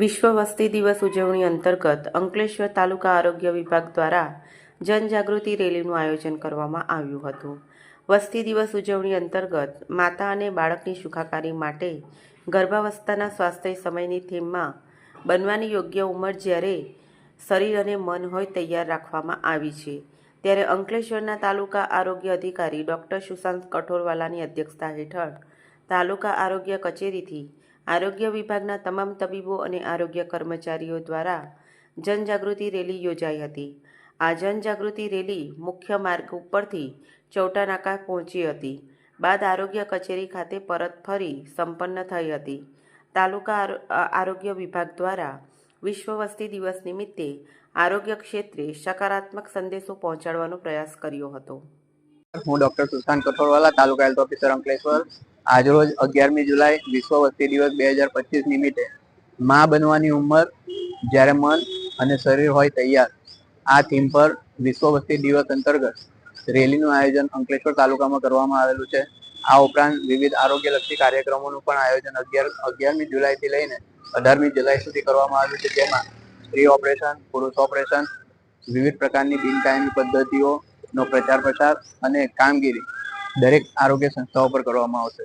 વિશ્વ વસ્તી દિવસ ઉજવણી અંતર્ગત અંકલેશ્વર તાલુકા આરોગ્ય વિભાગ દ્વારા જનજાગૃતિ રેલીનું આયોજન કરવામાં આવ્યું હતું. વસ્તી દિવસ ઉજવણી અંતર્ગત માતા અને બાળકની સુખાકારી માટે ગર્ભાવસ્થાના સ્વાસ્થ્ય સમયની થીમમાં બનવાની યોગ્ય ઉંમર જ્યારે શરીર અને મન હોય તૈયાર રાખવામાં આવી છે. ત્યારે અંકલેશ્વરના તાલુકા આરોગ્ય અધિકારી ડૉક્ટર સુશાંત કઠોરવાલાની અધ્યક્ષતા હેઠળ તાલુકા આરોગ્ય કચેરીથી આરોગ્ય વિભાગના તમામ તબીબો અને આરોગ્ય કર્મચારીઓ દ્વારા જનજાગૃતિ રેલી યોજાઈ હતી. આ જનજાગૃતિ રેલી મુખ્ય માર્ગ ઉપરથી ચૌટા નાકા પહોંચી હતી. બાદ આરોગ્ય કચેરી ખાતે પરત ફરી સંપન્ન થઈ હતી. તાલુકા આરોગ્ય વિભાગ દ્વારા વિશ્વ વસ્તી દિવસ નિમિત્તે આરોગ્ય ક્ષેત્રે સકારાત્મક સંદેશો પહોંચાડવાનો પ્રયાસ કર્યો હતો. હું ડોક્ટર સુશાંત કઠોરવાલા, તાલુકા હેલ્થ ઓફિસર અંકલેશ્વર. આજરોજ અગિયારમી જુલાઈ વિશ્વ વસ્તી દિવસ બે હજાર પચીસ નિમિત્તે માં બનવાની ઉંમર જ્યારે મન અને શરીર હોય તૈયાર. આ થીમ પર વિશ્વ વસ્તી દિવસ અંતર્ગત રેલીનું આયોજન અંકલેશ્વર તાલુકામાં કરવામાં આવેલું છે. આ ઉપરાંત વિવિધ આરોગ્યલક્ષી કાર્યક્રમોનું પણ આયોજન અગિયાર, અગિયારમી જુલાઈથી લઈને અઢારમી જુલાઈ સુધી કરવામાં આવ્યું છે. જેમાં સ્ત્રી ઓપરેશન, પુરુષ ઓપરેશન, વિવિધ પ્રકારની બિનકાયમી પદ્ધતિઓનો પ્રચાર પ્રસાર અને કામગીરી દરેક આરોગ્ય સંસ્થાઓ પર કરવામાં આવશે.